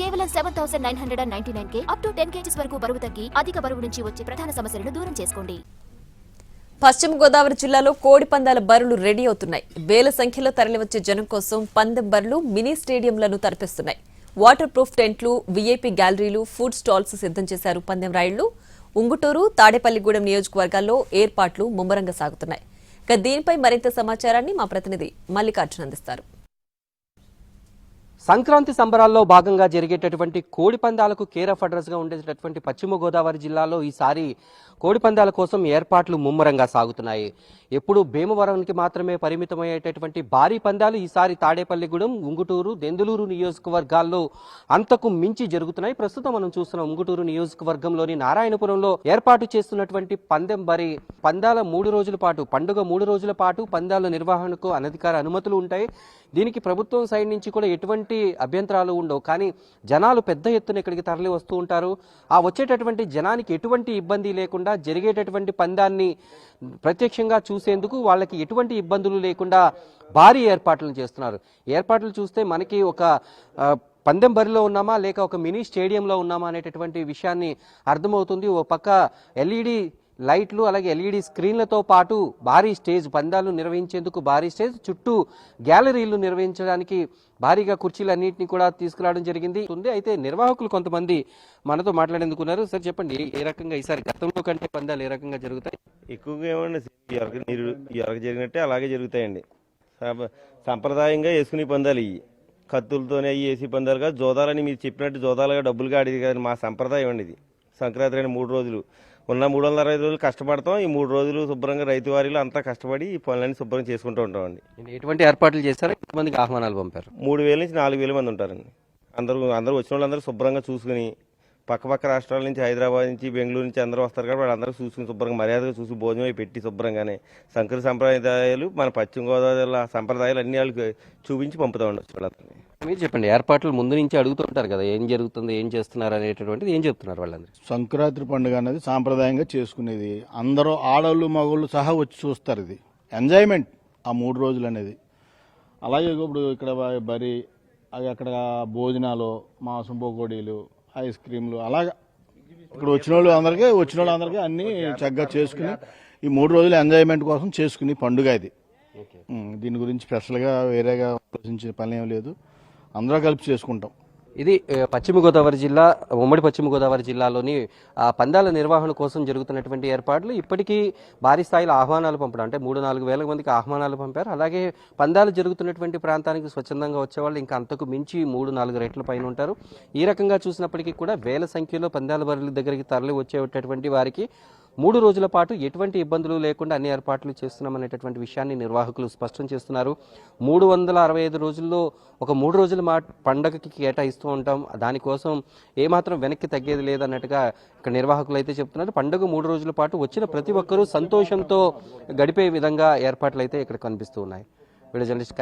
కేవలం seven thousand nine hundred and ninety nine K up to ten kgs వరకు బరువు తగ్గి అధిక బరువు నుంచి వచ్చే ప్రధాన సమస్యలను దూరం చేసుకోండి. పశ్చిమ గోదావరి జిల్లాలో కోడి పందాల బరులు రెడీ అవుతున్నాయి. వేల సంఖ్యలో తరలివచ్చే జనం కోసం పందెం బరులు మినీ స్టేడియంలను తరపిస్తున్నాయి వాటర్ ప్రూఫ్ టెంట్లు వీఐపీ గ్యాలరీలు ఫుడ్ స్టాల్స్ సిద్ధం చేశారు పందెం రాయిళ్ళు ఉంగుటూరు తాడేపల్లిగూడెం నియోజకవర్గాల్లో ఏర్పాట్లు ముమ్మరంగా సాగుతున్నాయి. ఇక దీనిపై మరింత సమాచారాన్ని మా ప్రతినిధి మల్లికార్జున అందిస్తారు. సంక్రాంతి సంబరాల్లో భాగంగా జరిగేటటువంటి కోడి పందాలకు కేర్ ఆఫ్గా ఉండేటటువంటి పశ్చిమ గోదావరి జిల్లాలో ఈసారి కోడి పందాల కోసం ఏర్పాట్లు ముమ్మరంగా సాగుతున్నాయి. ఎప్పుడు భీమవరంకి మాత్రమే పరిమితమయ్యేటటువంటి భారీ పందాలు ఈసారి తాడేపల్లిగూడెం ఉంగుటూరు దెందులూరు నియోజకవర్గాల్లో అంతకు మించి జరుగుతున్నాయి. ప్రస్తుతం మనం చూస్తున్న ఉంగుటూరు నియోజకవర్గంలోని నారాయణపురంలో ఏర్పాటు చేస్తున్నటువంటి పందెం బరి పందాల మూడు రోజుల పాటు పండుగ మూడు రోజుల పాటు పందాల నిర్వహణకు అనధికార అనుమతులు ఉంటాయి. దీనికి ప్రభుత్వం సైడ్ నుంచి కూడా ఎటువంటి అభ్యంతరాలు ఉండవు. కానీ జనాలు పెద్ద ఎత్తున ఇక్కడికి తరలి వస్తూ ఉంటారు. ఆ వచ్చేటటువంటి జనానికి ఎటువంటి ఇబ్బంది లేకుండా జరిగేటటువంటి పందాన్ని ప్రత్యక్షంగా చూసేందుకు వాళ్ళకి ఎటువంటి ఇబ్బందులు లేకుండా భారీ ఏర్పాట్లను చేస్తున్నారు. ఏర్పాట్లు చూస్తే మనకి ఒక పందెం బరిలో ఉన్నామా లేక ఒక మినీ స్టేడియంలో ఉన్నామా అనేటటువంటి విషయాన్ని అర్థమవుతుంది. ఓ పక్క ఎల్ఈడి లైట్లు అలాగే ఎల్ఈడి స్క్రీన్లతో పాటు భారీ స్టేజ్ పందాలు నిర్వహించేందుకు భారీ స్టేజ్ చుట్టూ గ్యాలరీలు నిర్వహించడానికి భారీగా కుర్చీలన్నింటినీ కూడా తీసుకురావడం జరిగింది. ఉంది. అయితే నిర్వాహకులు కొంతమంది మనతో మాట్లాడేందుకున్నారు సార్ చెప్పండి ఏ రకంగా ఈసారి గతంలో కంటే పందాలు ఏ రకంగా జరుగుతాయి? ఎక్కువగా ఏమండి ఈ జరిగినట్టే అలాగే జరుగుతాయండి. సంప్రదాయంగా వేసుకునే పందాలు ఇవి కత్తులతోనే అవి వేసి పందాలు కాదు జోదాలని మీరు చెప్పినట్టు జోదాలుగా డబ్బులుగా ఆడేది కాదు మా సంప్రదాయం అండి ఇది. సంక్రాంతి అయిన మూడు రోజులు. ఉన్న మూడు వందల అరవై రోజులు కష్టపడతాం. ఈ మూడు రోజులు శుభ్రంగా రైతు వారిలో అంతా కష్టపడి ఈ పనులన్నీ శుభ్రం చేసుకుంటూ ఉంటామండి. ఎటువంటి ఏర్పాట్లు చేశారు? ఎంతమందికి ఆహ్వానాలు పంపారు? మూడు వేల నుంచి నాలుగు వేల మంది ఉంటారండి. అందరూ అందరూ వచ్చిన వాళ్ళందరూ శుభ్రంగా చూసుకుని పక్క పక్క రాష్ట్రాల నుంచి హైదరాబాద్ నుంచి బెంగళూరు నుంచి అందరూ వస్తారు కాబట్టి వాళ్ళందరూ చూసుకుని శుభ్రంగా మర్యాదగా చూసి భోజనం పెట్టి శుభ్రంగానే సంకర సంప్రదాయాలు మన పశ్చిమ గోదావరి జిల్లా సంప్రదాయాలు అన్ని వాళ్ళకి చూపించి పంపుతా ఉండొచ్చు వాళ్ళందరినీ. మీరు చెప్పండి ఏర్పాట్లు ముందు నుంచి అడుగుతూ ఉంటారు కదా ఏం జరుగుతుంది ఏం చేస్తున్నారు అనేటటువంటిది ఏం చెప్తున్నారు వాళ్ళందరూ? సంక్రాంతి పండుగ అనేది సాంప్రదాయంగా చేసుకునేది. అందరూ ఆడవాళ్ళు మగవాళ్ళు సహా వచ్చి చూస్తారు ఇది. ఎంజాయ్మెంట్ ఆ మూడు రోజులు అనేది. అలాగే ఇప్పుడు ఇక్కడ బరి అవి అక్కడ భోజనాలు మాంసం పకోడీలు ఐస్ క్రీమ్లు అలాగా. ఇక్కడ వచ్చిన వాళ్ళు అందరికీ వచ్చిన వాళ్ళందరికీ అన్ని చక్కగా చేసుకుని ఈ మూడు రోజులు ఎంజాయ్మెంట్ కోసం చేసుకుని పండుగ ఇది. దీని గురించి స్పెషల్గా వేరేగా ఆలోచించే పని ఏం లేదు. అందరూ కలిపి చేసుకుంటాం. ఇది పశ్చిమ గోదావరి జిల్లా ఉమ్మడి పశ్చిమ గోదావరి జిల్లాలోని పందాల నిర్వహణ కోసం జరుగుతున్నటువంటి ఏర్పాట్లు ఇప్పటికీ భారీ స్థాయిలో ఆహ్వానాలు పంపడం అంటే మూడు నాలుగు వేల మందికి ఆహ్వానాలు పంపారు. అలాగే పందాలు జరుగుతున్నటువంటి ప్రాంతానికి స్వచ్ఛందంగా వచ్చేవాళ్ళు ఇంకా అంతకు మించి మూడు నాలుగు రేట్ల పైన ఉంటారు. ఈ రకంగా చూసినప్పటికీ కూడా వేల సంఖ్యలో పందాల బరుల దగ్గరికి తరలి వచ్చేటటువంటి వారికి మూడు రోజుల పాటు ఎటువంటి ఇబ్బందులు లేకుండా అన్ని ఏర్పాట్లు చేస్తున్నామనేటటువంటి విషయాన్ని నిర్వాహకులు స్పష్టం చేస్తున్నారు. మూడు వందల అరవై ఐదు రోజుల్లో ఒక మూడు రోజుల మా పండగకి కేటాయిస్తూ ఉంటాం. దానికోసం ఏమాత్రం వెనక్కి తగ్గేది లేదన్నట్టుగా ఇక్కడ నిర్వాహకులు అయితే చెప్తున్నారు. పండుగ మూడు రోజుల పాటు వచ్చిన ప్రతి ఒక్కరూ సంతోషంతో గడిపే విధంగా ఏర్పాట్లు అయితే ఇక్కడ కనిపిస్తూ ఉన్నాయి. Video journalist